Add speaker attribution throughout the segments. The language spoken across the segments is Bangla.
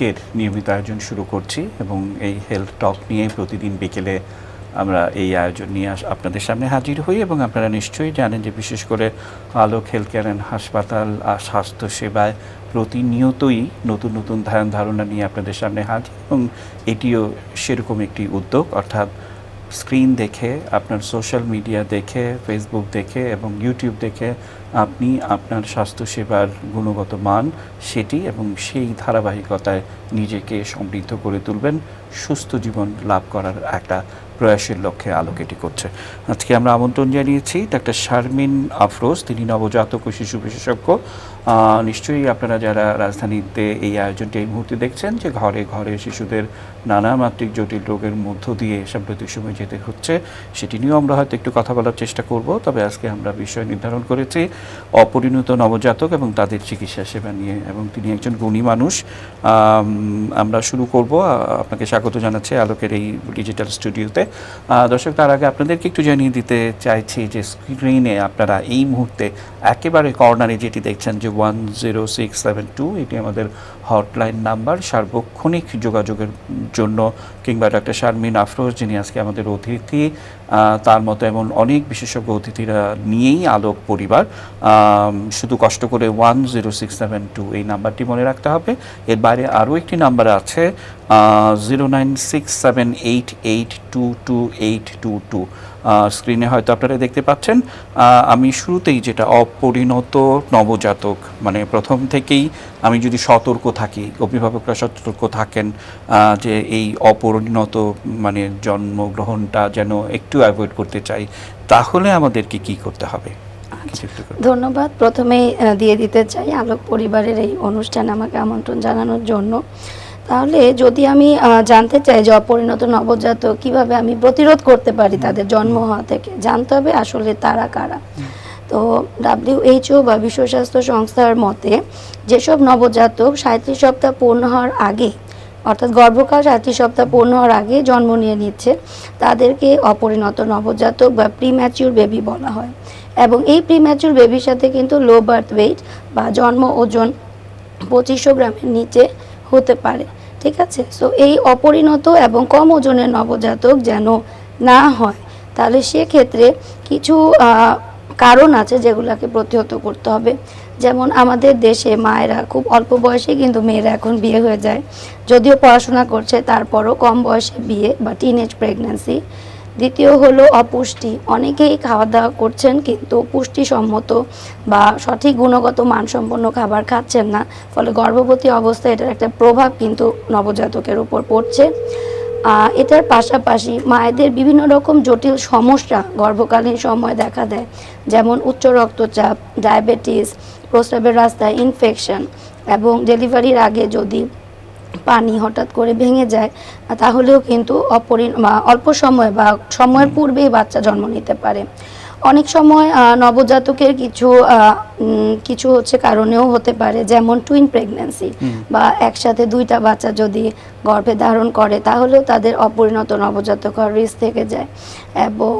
Speaker 1: আজকের নিয়মিত আয়োজন শুরু করছি এবং এই হেলথ টক নিয়ে প্রতিদিন বিকেলে আমরা এই আয়োজন নিয়ে আপনাদের সামনে হাজির হই এবং আপনারা নিশ্চয়ই জানেন যে বিশেষ করে আলোক হেলথ কেয়ার অ্যান্ড হাসপাতাল আর স্বাস্থ্য সেবায় প্রতিনিয়তই নতুন নতুন ধ্যান ধারণা নিয়ে আপনাদের সামনে হাজির এবং এটিও সেরকম একটি উদ্যোগ। অর্থাৎ স্ক্রিন দেখে, আপনার সোশ্যাল মিডিয়া দেখে ফেসবুক দেখে এবং ইউটিউব দেখে আপনি আপনার স্বাস্থ্যসেবার গুণগত মান সেটি এবং সেই ধারাবাহিকতায় নিজেকে সমৃদ্ধ করে তুলবেন, সুস্থ জীবন লাভ করার একটা প্রয়াসের লক্ষ্যে আলোক এটি করছে। আজকে আমরা আমন্ত্রণ জানিয়েছি ডাক্তার শারমিন আফরোজ, তিনি নবজাতক ও শিশু বিশেষজ্ঞ। নিশ্চয়ই আপনারা যারা রাজধানীতে এই আয়োজনটি এই মুহূর্তে দেখছেন যে ঘরে ঘরে শিশুদের নানা মাত্রিক জটিল রোগের মধ্য দিয়ে সাম্প্রতিক সময় যেতে হচ্ছে, সেটি নিয়েও আমরা হয়তো একটু কথা বলার চেষ্টা করব। তবে আজকে আমরা বিষয় নির্ধারণ করেছি অপরিণত নবজাতক এবং তাদের চিকিৎসা সেবা নিয়ে এবং তিনি একজন গুণী মানুষ। আমরা শুরু করব। আপনাকে স্বাগত জানাচ্ছি আলোকের এই ডিজিটাল স্টুডিওতে। দর্শক, তার আগে আপনাদেরকে একটু জানিয়ে দিতে চাইছি যে স্ক্রিনে আপনারা এই মুহূর্তে একেবারে কর্নারে যেটি দেখছেন যে one zero six seven two, এটি আমাদের হটলাইন নাম্বার। সার্বক্ষণিক যোগাযোগের জন্য কিংবা ডাক্তার শারমিন আফরোজ যিনি আজকে আমাদের অতিথি তার মতো এমন অনেক বিশেষজ্ঞ অতিথিরা নিয়েই আলোক পরিবার। শুধু কষ্ট করে one zero six seven two এই নাম্বারটি মনে রাখতে হবে। এর বাইরে আরও একটি নাম্বার আছে zero nine six seven eight eight two two eight two two. স্ক্রিনে হয়তো আপনারা দেখতে পাচ্ছেন আমি শুরুতেই যেটা অপরিণত নবজাতক মানে প্রথম থেকেই আমি যদি সতর্ক থাকি অভিভাবকরা সতর্ক থাকেন যে এই অপরিণত মানে জন্মগ্রহণটা যেন একটু অ্যাভয়েড করতে চাই তাহলে আমাদেরকে কি করতে হবে? করে-
Speaker 2: ধন্যবাদ। প্রথমেই দিয়ে দিতে চাই আলোক পরিবারের এই অনুষ্ঠান আমাকে আমন্ত্রণ জানানোর জন্য। তাহলে যদি আমি জানতে চাই যে অপরিণত নবজাতক কীভাবে আমি প্রতিরোধ করতে পারি তাদের জন্ম হওয়া থেকে জানতে হবে আসলে তারা কারা। তো ডাব্লিউএইচও বা বিশ্ব স্বাস্থ্য সংস্থার মতে যেসব নবজাতক সাঁত্রিশ সপ্তাহ পূর্ণ হওয়ার আগে অর্থাৎ গর্ভকাল সাঁত্রিশ সপ্তাহ পূর্ণ হওয়ার আগে জন্ম নিয়ে নিচ্ছে তাদেরকে অপরিণত নবজাতক বা প্রিম্যাচিউর বেবি বলা হয়। এবং এই প্রিম্যাচুর বেবির সাথে কিন্তু লো বার্থ ওয়েট বা জন্ম ওজন পঁচিশশো গ্রামের নিচে হতে পারে। ঠিক আছে? সো এই অপরিণত এবং কম ওজনের নবজাতক যেন না হয়, তাহলে সেক্ষেত্রে কিছু কারণ আছে যেগুলোকে প্রতিহত করতে হবে। যেমন আমাদের দেশে মায়েরা খুব অল্প বয়সে কিন্তু মেয়েরা এখন বিয়ে হয়ে যায়। যদিও পড়াশোনা করছে, তারপরও কম বয়সে বিয়ে বা টিন এজ প্রেগন্যান্সি দ্বিতীয় হলো অপুষ্টি। অনেকেই খাওয়া দাওয়া করছেন কিন্তু পুষ্টিসম্মত বা সঠিক গুণগত মানসম্পন্ন খাবার খাচ্ছেন না। ফলে গর্ভবতী অবস্থায় এটার একটা প্রভাব কিন্তু নবজাতকের উপর পড়ছে। এটার পাশাপাশি মায়েদের বিভিন্ন রকম জটিল সমস্যা গর্ভকালীন সময় দেখা দেয়। যেমন উচ্চ রক্তচাপ, ডায়াবেটিস, প্রস্রাবের রাস্তায় ইনফেকশন এবং ডেলিভারির আগে যদি পানি হঠাৎ করে ভেঙে যায় তাহলেও কিন্তু অপরি অল্প সময় বা সময়ের পূর্বেই বাচ্চা জন্ম নিতে পারে। অনেক সময় নবজাতকের কিছু কিছু হচ্ছে কারণেও হতে পারে যেমন টুইন প্রেগন্যান্সি বা একসাথে দুইটা বাচ্চা যদি গর্ভে ধারণ করে তাহলেও তাদের অপরিণত নবজাতক হওয়ার রিস্ক থেকে যায়। এবং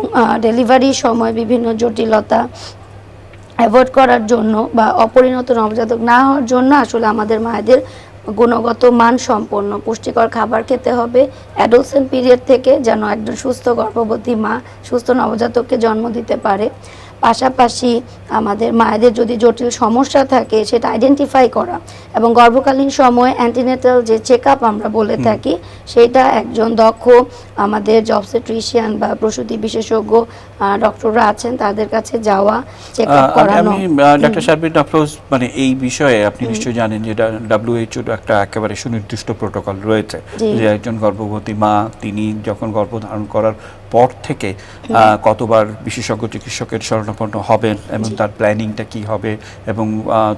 Speaker 2: ডেলিভারির সময় বিভিন্ন জটিলতা অ্যাভয়েড করার জন্য বা অপরিণত নবজাতক না হওয়ার জন্য আসলে আমাদের মায়েদের গুণগত মান সম্পন্ন। পুষ্টিকর খাবার খেতে হবে। অ্যাডোলসেন্ট পিরিয়ড থেকে যেন একজন সুস্থ গর্ভবতী মা সুস্থ নবজাতককে জন্ম দিতে পারে। পাশাপাশি আমাদের মায়েদের যদি জটিল সমস্যা থাকে সেটা আইডেন্টিফাই করা এবং গর্ভকালীন সময়ে অ্যান্টিনেটাল যে চেক আমরা বলে থাকি সেটা একজন দক্ষ আমাদের জবসেট্রিশিয়ান বা প্রসূতি বিশেষজ্ঞ ডক্টররা আছেন তাদের কাছে যাওয়া
Speaker 1: চেকআপ
Speaker 2: করানো।
Speaker 1: আমি ডাক্তার শারবিন আফরোজ মানে এই বিষয়ে আপনি নিশ্চয়ই জানেন যে ডাব্লিউএইচওর একটা একেবারে সুনির্দিষ্ট প্রোটোকল রয়েছে যে একজন গর্ভবতী মা তিনি যখন গর্ভধারণ করার পর থেকে কতবার বিশেষজ্ঞ চিকিৎসকের শরণাপন্ন হবেন এবং তার প্ল্যানিংটা কি হবে এবং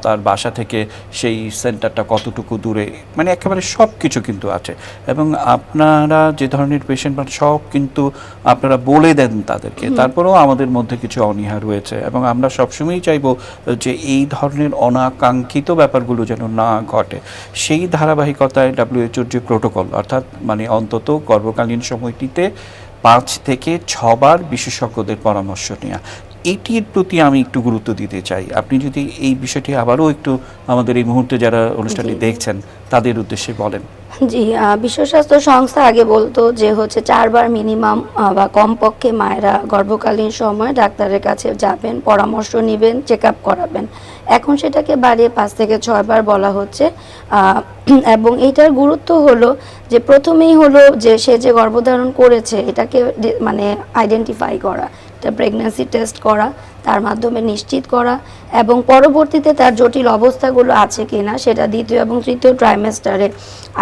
Speaker 1: তার বাসা থেকে সেই সেন্টারটা কতটুকু দূরে মানে একেবারে সব কিছু কিন্তু আছে। এবং আপনারা যে ধরনের পেশেন্ট পান সব কিন্তু আপনারা বলে দেন তাদেরকে। তারপরেও আমাদের মধ্যে কিছু অনীহা রয়েছে এবং আমরা সবসময়ই চাইব যে এই ধরনের অনাকাঙ্ক্ষিত ব্যাপারগুলো যেন না ঘটে। সেই ধারাবাহিকতায় ডাব্লিউএইচওর যে প্রোটোকল অর্থাৎ মানে অন্তত গর্ভকালীন সময়টিতে পাঁচ থেকে ছবার বিশেষজ্ঞদের পরামর্শ নেওয়া এটির প্রতি আমি একটু গুরুত্ব দিতে চাই। আপনি যদি এই বিষয়টি আবারও একটু আমাদের এই মুহূর্তে যারা অনুষ্ঠানটি দেখছেন তাদের উদ্দেশ্যে বলেন।
Speaker 2: জি বিশ্ব স্বাস্থ্য সংস্থা আগে বলতো যে হচ্ছে চারবার মিনিমাম বা কমপক্ষে মায়েরা গর্ভকালীন সময় ডাক্তারের কাছে যাবেন, পরামর্শ নেবেন চেক আপ করাবেন। এখন সেটাকে বাড়িয়ে পাঁচ থেকে ছয়বার বলা হচ্ছে এবং এটার গুরুত্ব হলো যে প্রথমেই হলো যে সে যে গর্ভধারণ করেছে, এটাকে মানে আইডেন্টিফাই করা। প্রেগন্যান্সি টেস্ট করা, তার মাধ্যমে নিশ্চিত করা এবং পরবর্তীতে তার জটিল অবস্থাগুলো আছে কি না সেটা দ্বিতীয় এবং তৃতীয় ট্রাইমেস্টারে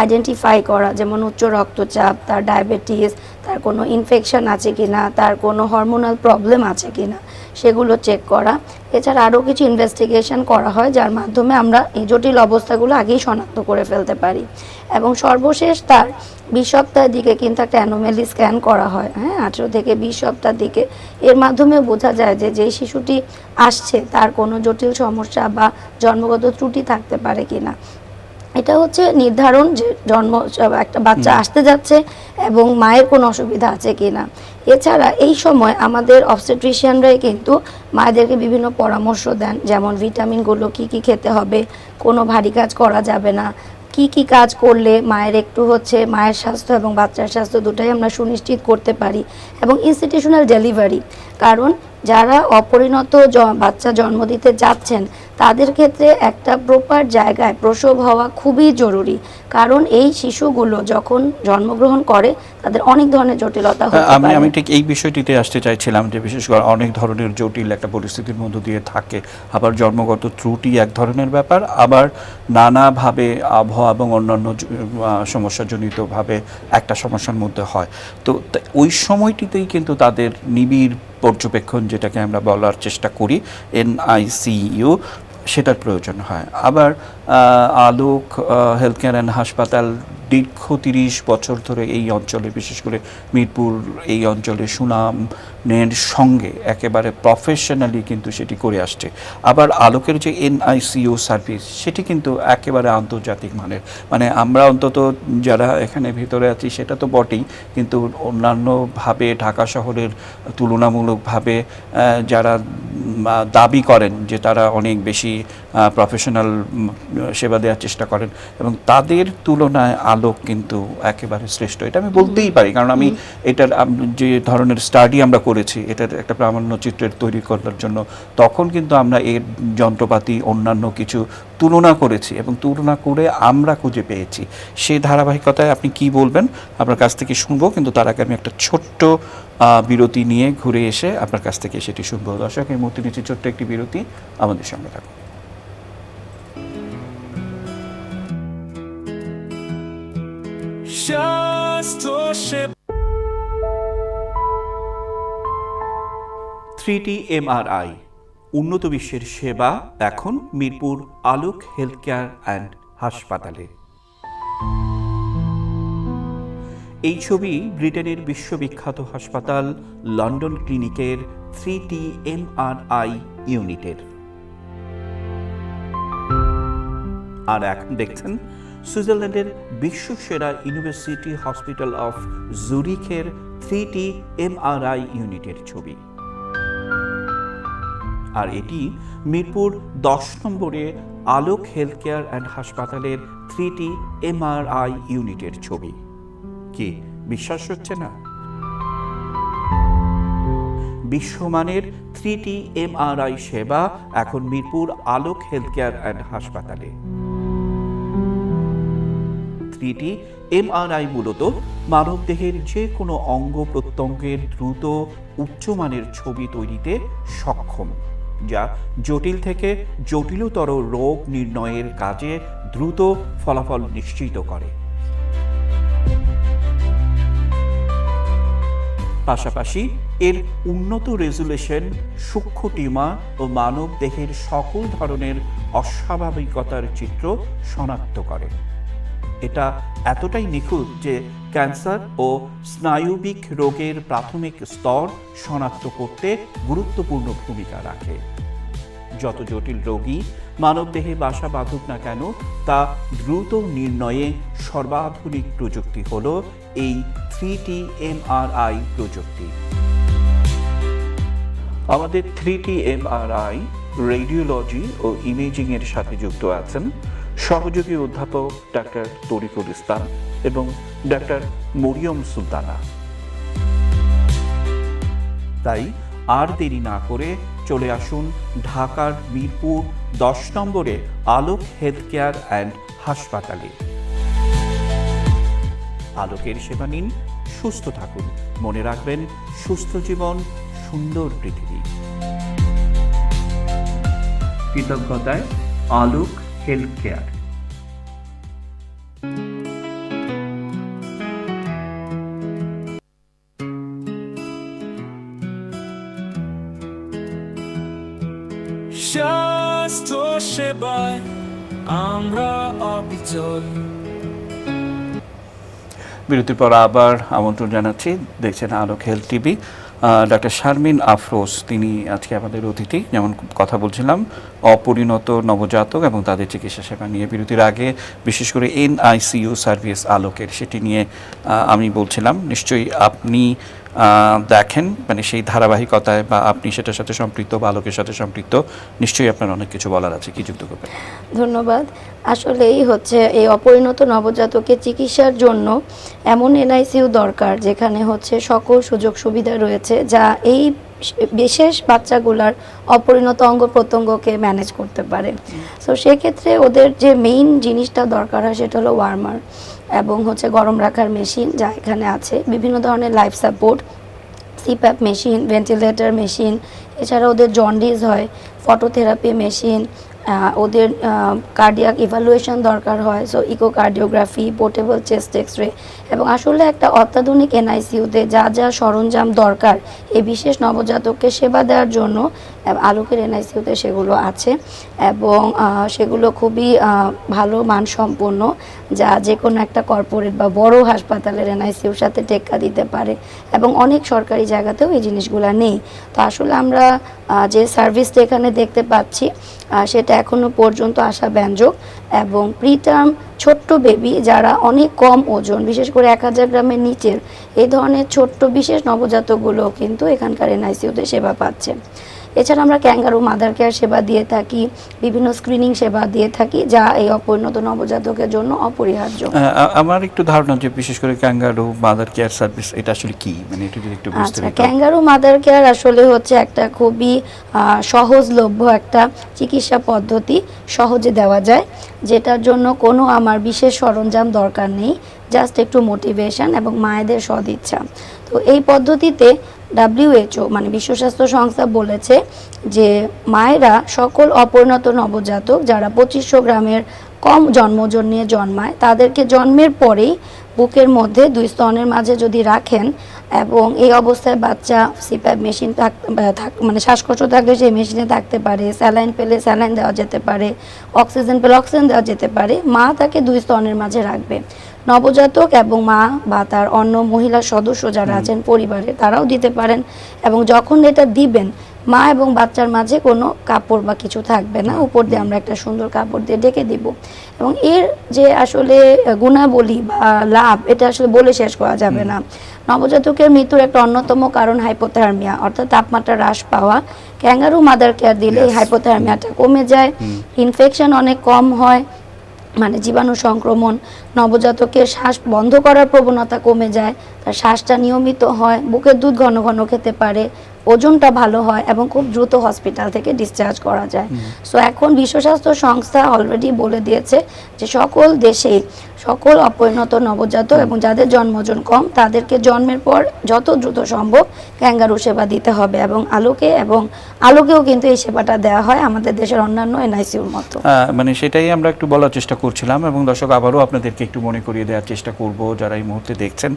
Speaker 2: আইডেন্টিফাই করা, যেমন উচ্চ রক্তচাপ, তার ডায়াবেটিস তার কোনো ইনফেকশান আছে কি না তার কোনো হরমোনাল প্রবলেম আছে কিনা। সেগুলো চেক করা। এছাড়া আরও কিছু ইনভেস্টিগেশন করা হয় যার মাধ্যমে আমরা এই জটিল অবস্থাগুলো আগেই শনাক্ত করে ফেলতে পারি। এবং সর্বশেষ তার বিশ সপ্তাহের দিকে কিন্তু একটা অ্যানোমেলি স্ক্যান করা হয় হ্যাঁ? আঠেরো থেকে বিশ সপ্তাহ দিকে। এর মাধ্যমে বোঝা যায় যে যে শিশুটি আসছে তার কোনো জটিল সমস্যা বা জন্মগত ত্রুটি থাকতে পারে কিনা। এটা হচ্ছে নির্ধারণ যে জন্ম একটা বাচ্চা আসতে যাচ্ছে এবং মায়ের কোনো অসুবিধা আছে কিনা। এছাড়া এই সময় আমাদের অবস্টেট্রিশিয়ানরাই কিন্তু মায়েদেরকে বিভিন্ন পরামর্শ দেন, যেমন ভিটামিনগুলো কি কি খেতে হবে, কোনো ভারী কাজ করা যাবে না, কি কি কাজ করলে মায়ের একটু হচ্ছে মায়ের স্বাস্থ্য এবং বাচ্চার স্বাস্থ্য দুটাই আমরা সুনিশ্চিত করতে পারি, এবং ইনস্টিটিউশনাল ডেলিভারি কারণ যারা অপরিণত বাচ্চা জন্ম দিতে যাচ্ছেন তাদের ক্ষেত্রে একটা প্রপার জায়গায় প্রসব হওয়া খুবই জরুরি। কারণ এই শিশুগুলো যখন জন্মগ্রহণ করে তাদের অনেক ধরনের জটিলতা হতে
Speaker 1: হ্যাঁ, আমি আমি ঠিক এই বিষয়টিতে আসতে চাইছিলাম যে বিশেষ করে অনেক ধরনের জটিল একটা পরিস্থিতির মধ্য দিয়ে থাকে। আবার জন্মগত ত্রুটি এক ধরনের ব্যাপার আবার নানাভাবে আবহাওয়া এবং অন্যান্য সমস্যাজনিতভাবে একটা সমস্যার মধ্যে হয়। তো ওই সময়টিতেই কিন্তু তাদের নিবিড় পর্যবেক্ষণ যেটাকে আমরা বলার চেষ্টা করি এনআইসিইউ সেটার প্রয়োজন হয়। আবার আলোক হেলথ কেয়ার অ্যান্ড হাসপাতাল দীর্ঘ তিরিশ বছর ধরে এই অঞ্চলে, বিশেষ করে মিরপুর এই অঞ্চলে সুনামের সঙ্গে একেবারে প্রফেশনালি কিন্তু সেটি করে আসছে। আবার আলোকের যে এনআইসিও সার্ভিস সেটি কিন্তু একেবারে আন্তর্জাতিক মানের। মানে আমরা অন্তত যারা এখানে ভিতরে আছি সেটা তো বটেই। কিন্তু অন্যান্যভাবে ঢাকা শহরের তুলনামূলকভাবে যারা দাবি করেন যে তারা অনেক বেশি প্রফেশনাল সেবা দেওয়ার চেষ্টা করেন এবং তাদের তুলনায় আলোক কিন্তু একেবারে শ্রেষ্ঠ। এটা আমি বলতেই পারি কারণ আমি এটার যে ধরনের স্টাডি আমরা করেছি এটার একটা প্রামাণ্য চিত্রের তৈরি করার জন্য। তখন কিন্তু আমরা এর যন্ত্রপাতি, অন্যান্য কিছু তুলনা করেছি এবং তুলনা করে আমরা খুঁজে পেয়েছি। সেই ধারাবাহিকতায় আপনি কি বলবেন? আপনার কাছ থেকে শুনব, কিন্তু তার আগে আমি একটা ছোট্ট বিরতি নিয়ে ঘুরে এসে আপনার কাছ থেকে সেটি শুনব। দর্শক, এই মুহূর্তে নিচে ছোট্ট একটি বিরতি। আমাদের সঙ্গে থাকুন।
Speaker 3: স্বাস্থ্য সেবা
Speaker 1: থ্রিটি এমআরআই উন্নত বিশ্বের সেবা এখন Mirpur Alok health care and হাসপাতালে। এই ছবি ব্রিটেনের বিশ্ববিখ্যাত হাসপাতাল লন্ডন ক্লিনিকের থ্রি থ্রিটি এমআরআই ইউনিটের। আর এখন দেখছেন, সুইজারল্যান্ডের বিশ্বসেরা ইউনিভার্সিটি হসপিটাল অফ জুরিখের থ্রিটি এমআরআই ইউনিটের ছবি। আর এটি মিরপুর দশ নম্বরে আলোক হেলথ কেয়ার অ্যান্ড হাসপাতালের থ্রিটি এমআরআই ইউনিটের ছবি। কি, বিশ্বাস হচ্ছে না? বিশ্বমানের থ্রিটি এমআরআই সেবা এখন Mirpur Alok health care and হাসপাতালে। থ্রিটি এমআরআই মূলত মানবদেহের যে কোনো অঙ্গ প্রত্যঙ্গের দ্রুত উচ্চমানের ছবি তৈরিতে সক্ষম। যা জটিল থেকে জটিলতর রোগ নির্ণয়ের কাজে দ্রুত ফলাফল নিশ্চিত করে। পাশাপাশি এর উন্নত রেজুলেশন, সূক্ষ্ম টিউমার ও মানব দেহের সকল ধরনের অস্বাভাবিকতার চিত্র শনাক্ত করে। এটা এতটাই নিখুঁত যে ক্যান্সার ও স্নায়ুবিক রোগের প্রাথমিক স্তর শনাক্ত করতে গুরুত্বপূর্ণ ভূমিকা রাখে। যত জটিল রোগী মানবদেহে বাসা বাঁধুক না কেন, তা দ্রুত নির্ণয়ে সর্বাধুনিক প্রযুক্তি হল এই থ্রি এমআরআই প্রযুক্তি। আমাদের থ্রি এমআরআই রেডিওলজি ও ইমেজিং এর সাথে যুক্ত আছেন সহযোগী অধ্যাপক ডাক্তার তরিকুল ইসলাম এবং ডাক্তার মরিয়ম সুলতানা। তাই আর দেরি না করে চলে আসুন ঢাকার মিরপুর দশ নম্বরে আলোক হেলথ কেয়ার অ্যান্ড হাসপাতালে। আলোকের সেবা নিন, সুস্থ থাকুন। মনে রাখবেন, সুস্থ জীবন সুন্দর পৃথিবী। কৃতজ্ঞতায় আলোক হেলথ কেয়ার
Speaker 3: স্বাস্থ্য সেবায় আমরা অবিচল।
Speaker 1: বিরতির পর আবার আমন্ত্রণ জানাচ্ছি দেখছেন Alok health TV. Doctor Sharmin Afroz, তিনি আজকে আমাদের অতিথি। যেমন কথা বলছিলাম, অপরিণত নবজাতক এবং তাদের চিকিৎসা সেবা নিয়ে। বিরতির আগে বিশেষ করে এনআইসিইউ সার্ভিস আলোকের সেটি নিয়ে আমি বলছিলাম, নিশ্চয়ই আপনি দেখেন মানে সেই ধারাবাহিকতায় বা আপনি সেটার সাথে সম্পৃক্ত বা আলোকের সাথে সম্পৃক্ত, নিশ্চয়ই আপনার অনেক কিছু বলার আছে। কি যুক্ত করবেন?
Speaker 2: ধন্যবাদ। আসলে এই হচ্ছে, এই অপরিণত নবজাতকের চিকিৎসার জন্য এমন এনআইসিউ দরকার যেখানে হচ্ছে সকল সুযোগ সুবিধা রয়েছে, যা এই বিশেষ বাচ্চাগুলার অপরিণত অঙ্গ প্রত্যঙ্গকে ম্যানেজ করতে পারে। সো সেক্ষেত্রে ওদের যে মেইন জিনিসটা দরকার হয় সেটা হলো ওয়ার্মার এবং হচ্ছে গরম রাখার মেশিন যা এখানে আছে। বিভিন্ন ধরনের life support CPAP machine ventilator machine এছাড়া ওদের জন্ডিস হয় ফটোথেরাপি মেশিন ওদের কার্ডিয়াক ইভালুয়েশন দরকার হয় so echocardiography portable chest X ray এবং আসলে একটা অত্যাধুনিক এনআইসিউতে যা যা সরঞ্জাম দরকার, এই বিশেষ নবজাতককে সেবা দেওয়ার জন্য আলোকের এনআইসিউতে সেগুলো আছে এবং সেগুলো খুবই ভালো মানসম্পন্ন, যা যে কোনো একটা কর্পোরেট বা বড় হাসপাতালের এনআইসিউর সাথে টেক্কা দিতে পারে এবং অনেক সরকারি জায়গাতেও এই জিনিসগুলো নেই। তো আসলে আমরা যে সার্ভিসটা এখানে দেখতে পাচ্ছি সেটা এখনও পর্যন্ত আসা ব্যঞ্জক এবং প্রিটার্ম ছোট্ট বেবি যারা অনেক কম ওজন, বিশেষ করে এক হাজার গ্রামের নিচের, এই ধরনের ছোট্ট বিশেষ নবজাতকগুলো কিন্তু এখানকার এনআইসিউতে সেবা পাচ্ছে। এছাড়া আমরা ক্যাঙ্গারু মাদার কেয়ার সেবা দিয়ে থাকি বিভিন্ন স্ক্রিনিং সেবা দিয়ে থাকি যা এই অপরিণত নবজাতকের জন্য অপরিহার্য।
Speaker 1: আমার একটু ধারণা যে বিশেষ করে ক্যাঙ্গারু মাদার কেয়ার সার্ভিস এটা আসলে কি? মানে এটা যদি একটু
Speaker 2: আচ্ছা
Speaker 1: বিস্তারিত
Speaker 2: ক্যাঙ্গারু মাদার কেয়ার আসলে হচ্ছে একটা খুবই সহজলভ্য একটা চিকিৎসা পদ্ধতি সহজে দেওয়া যায় যেটার জন্য কোনো আমার বিশেষ সরঞ্জাম দরকার নেই জাস্ট একটু মোটিভেশন এবং মায়েদের সদিচ্ছা। তো এই পদ্ধতিতে ডাব্লিউএইচও মানে বিশ্ব স্বাস্থ্য সংস্থা, বলেছে যে মায়েরা সকল অপরিণত নবজাতক যারা পঁচিশশো গ্রামের কম জন্মজন নিয়ে জন্মায়, তাদেরকে জন্মের পরেই বুকের মধ্যে দুই স্তনের মাঝে যদি রাখেন এবং এই অবস্থায় বাচ্চা সিপ্যাপ মেশিন থাক মানে শ্বাসকষ্ট থাকলে সেই মেশিনে থাকতে পারে, স্যালাইন পেলে স্যালাইন দেওয়া যেতে পারে, অক্সিজেন পেলে অক্সিজেন দেওয়া যেতে পারে, মা তাকে দুই স্তনের মাঝে রাখবে। নবজাতক এবং মা বা তার অন্য মহিলা সদস্য যারা আছেন পরিবারে তারাও দিতে পারেন এবং যখন এটা দিবেন মা এবং বাচ্চার মাঝে কোনো কাপড় বা কিছু থাকবে না। উপর দিয়ে আমরা একটা সুন্দর কাপড় দিয়ে ডেকে দিব। এবং এর যে আসলে গুণাবলী বা লাভ এটা আসলে বলে শেষ করা যাবে না। নবজাতকের মৃত্যুর একটা অন্যতম কারণ হাইপোথার্মিয়া অর্থাৎ তাপমাত্রা হ্রাস পাওয়া। ক্যাঙ্গারু মাদার কেয়ার দিলে. হাইপোথার্মিয়াটা কমে যায়। ইনফেকশন অনেক কম হয়। মানে জীবাণু সংক্রমণ নবজাতকের শ্বাস বন্ধ করার প্রবণতা কমে যায় তার শ্বাসটা নিয়মিত হয় বুকের দুধ ঘন ঘন খেতে পারে ওজনটা ভালো হয় এবং খুব দ্রুত হসপিটাল থেকে ডিসচার্জ করা যায়। সো এখন বিশ্ব স্বাস্থ্য সংস্থা অলরেডি বলে দিয়েছে যে সকল দেশে সকল অপরিণত নবজাতক এবং যাদের জন্মজন কম তাদেরকে জন্মের পর যত দ্রুত সম্ভব ক্যাঙ্গারু সেবা দিতে হবে এবং আলোকে এবং আলোকেও কিন্তু এই সেবাটা দেওয়া হয় আমাদের দেশের অন্যান্য এনআইসিউর মতো।
Speaker 1: মানে সেটাই আমরা একটু বলার চেষ্টা করছিলাম এবং দর্শক আবারও আপনাদেরকে একটু মনে করিয়ে দেওয়ার চেষ্টা করব যারা এই মুহূর্তে দেখছেন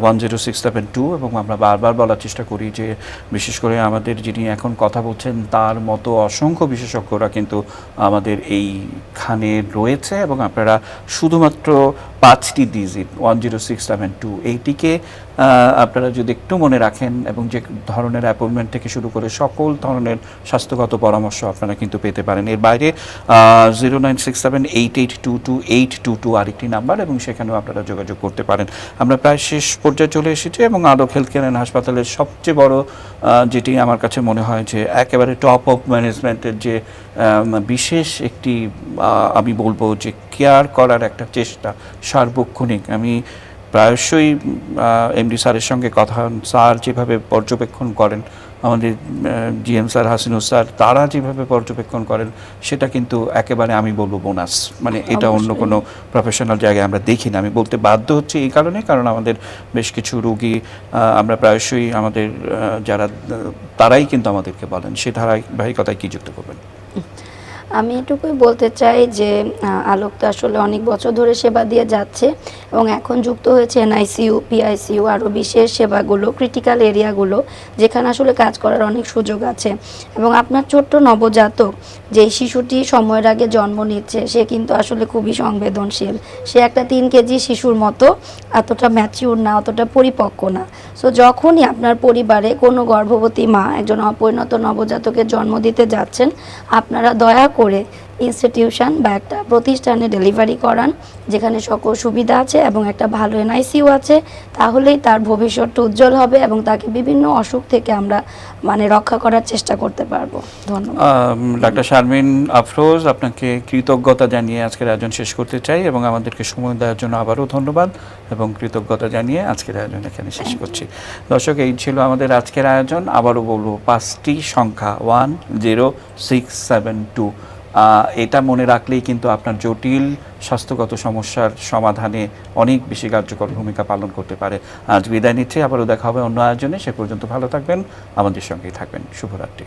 Speaker 1: one zero six seven two এবং আমরা বারবার বলার চেষ্টা করি যে বিশেষ করে আমাদের যিনি এখন কথা বলছেন তার মতো অসংখ্য বিশেষজ্ঞরা কিন্তু আমাদের এইখানে রয়েছে এবং আপনারা শুধুমাত্র পাঁচটি digit one zero six seven two এইটিকে আপনারা যদি একটু মনে রাখেন এবং যে ধরনের অ্যাপয়েন্টমেন্ট থেকে শুরু করে সকল ধরনের স্বাস্থ্যগত পরামর্শ আপনারা কিন্তু পেতে পারেন। এর বাইরে zero nine six seven eight eight two two eight two two আরেকটি নাম্বার এবং সেখানেও আপনারা যোগাযোগ করতে পারেন। আমরা প্রায় শেষ পর্যায়ে চলে এসেছি এবং আলোক হেলথ কেয়ার অ্যান্ড হাসপাতালের সবচেয়ে বড় যেটি আমার কাছে মনে হয় যে একেবারে টপ অফ ম্যানেজমেন্টের যে বিশেষ একটি আমি বলব যে কেয়ার করার একটা চেষ্টা সার্বক্ষণিক। আমি প্রায়শই এমডি স্যারের সঙ্গে কথা স্যার যেভাবে পর্যবেক্ষণ করেন আমাদের জিএম স্যার হাসিনুর স্যার তারা যেভাবে পর্যবেক্ষণ করেন সেটা কিন্তু একেবারে আমি বলব বোনাস। মানে এটা অন্য। কোনো প্রফেশনাল জায়গায় আমরা দেখি না। আমি বলতে বাধ্য হচ্ছি এই কারণে কারণ আমাদের বেশ কিছু রুগী আমরা প্রায়শই আমাদের যারা তারাই কিন্তু আমাদেরকে বলেন সে ধারাবাহিকতায় কি যুক্ত করবেন?
Speaker 2: আমি এটুকুই বলতে চাই যে আলোক তো আসলে অনেক বছর ধরে সেবা দিয়ে যাচ্ছে এবং এখন যুক্ত হয়েছে এনআইসিইউ পিআইসিইউ আরও বিশেষ সেবাগুলো ক্রিটিক্যাল এরিয়াগুলো যেখানে আসলে কাজ করার অনেক সুযোগ আছে। এবং আপনার ছোট্ট নবজাতক, যে শিশুটি সময়ের আগে জন্ম নিচ্ছে, সে কিন্তু আসলে খুবই সংবেদনশীল। সে একটা তিন কেজি শিশুর মতো, এতটা ম্যাচিউর না, অতটা পরিপক্ক না। সো যখনই আপনার পরিবারে কোনো গর্ভবতী মা, একজন অপরিণত নবজাতকের জন্ম দিতে যাচ্ছেন, আপনারা দয়া করে ইনস্টিটিউশন বা একটা প্রতিষ্ঠানে ডেলিভারি করান যেখানে সকল সুবিধা আছে এবং একটা ভালো এনআইসিউ আছে তাহলেই তার ভবিষ্যৎটা উজ্জ্বল হবে এবং তাকে বিভিন্ন অসুখ থেকে আমরা মানে রক্ষা করার চেষ্টা করতে পারব। ধন্যবাদ।
Speaker 1: ডাক্তার শারমিন আফরোজ আপনাকে কৃতজ্ঞতা জানিয়ে আজকের আয়োজন শেষ করতে চাই এবং আমাদেরকে সময় দেওয়ার জন্য আবারও ধন্যবাদ এবং কৃতজ্ঞতা জানিয়ে আজকের আয়োজন এখানে শেষ করছি। দর্শক এই ছিল আমাদের আজকের আয়োজন। আবারও বলব পাঁচটি সংখ্যা one zero six seven two এটা মনে রাখলেই কিন্তু আপনার জটিল স্বাস্থ্যগত সমস্যার সমাধানে অনেক বেশি কার্যকর ভূমিকা পালন করতে পারে। আজ বিদায় নিচ্ছে, আবারও দেখা হবে অন্য আয়োজনে। সে পর্যন্ত ভালো থাকবেন, আমাদের সঙ্গেই থাকবেন। শুভরাত্রি।